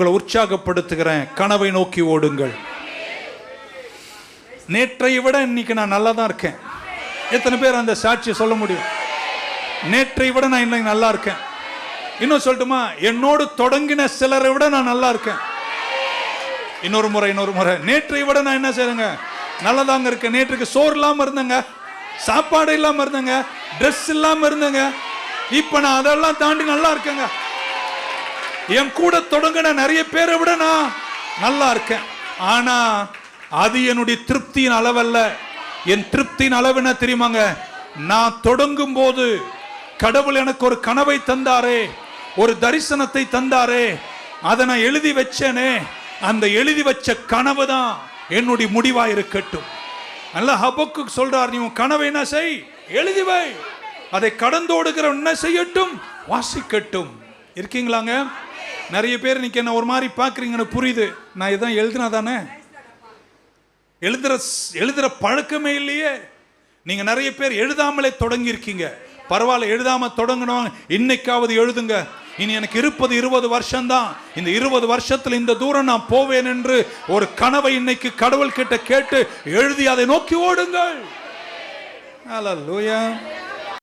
உங்களை உற்சாகப்படுத்துகிறேன். கனவை நோக்கி ஓடுங்கள். நேற்றை விட இன்னைக்கு நான் நல்லா தான் இருக்கேன். எத்தனை பேர் அந்த சாட்சியை சொல்ல முடியும்? நேற்றை விட நான் இன்னைக்கு நல்லா இருக்கேன். இன்னும் சொல்லட்டுமா? என்னோடு தொடங்கின சிலரை விட நான் நல்லா இருக்கேன். இன்னொரு முறை இன்னொரு முறை. நேற்றை விட நான் என்ன செய்றேங்க? நல்லதாங்க இருக்கேன். நேற்றுக்கு சோறு இல்லாம இருந்தேங்க. சாப்பாடு இல்லாம இருந்தேங்க. ட்ரெஸ் இல்லாம இருந்தேங்க. இப்ப நான் அதெல்லாம் தாண்டி நல்லா இருக்கேங்க. என் கூட தொடங்கின நிறைய பேரை விட நான் நல்லா இருக்கேன். ஆனா அது என்னுடைய திருப்தியின் அளவல்ல. என் திருப்தியின் அளவு என்ன தெரியுமாங்க? நான் தொடங்கும் போது கடவுள் எனக்கு ஒரு கனவை தந்தாரே ஒரு தரிசனத்தை தந்தாரே அதை நான் எழுதி வச்சேனே அந்த எழுதி வச்ச கனவு தான் என்னுடைய முடிவா இருக்கட்டும். நல்ல ஹபக்கு சொல்றார் நீ உன் கனவை என்ன செய்? எழுதி வை. அதை கடந்தோடுகிற என்ன செய்யட்டும்? வாசிக்கட்டும். இருக்கீங்களாங்க? நிறைய பேர் இன்னைக்கு என்ன ஒரு மாதிரி பார்க்குறீங்கன்னு புரியுது. நான் இதான் எழுதுனா தானே எழுதுற எழுதுற பழக்கமே இல்லையே. நீங்க நிறைய பேர் எழுதாமலே தொடங்கியிருக்கீங்க. பரவாயில்ல எழுதாம தொடங்கணும். இன்னைக்காவது எழுதுங்க. இனி எனக்கு இருப்பது இருபது வருஷம்தான். இந்த இருபது வருஷத்தில் இந்த தூரம் நான் போவேன் என்று ஒரு கனவை இன்னைக்கு கடவுள் கிட்ட கேட்டு எழுதி அதை நோக்கி ஓடுங்கள். லூயா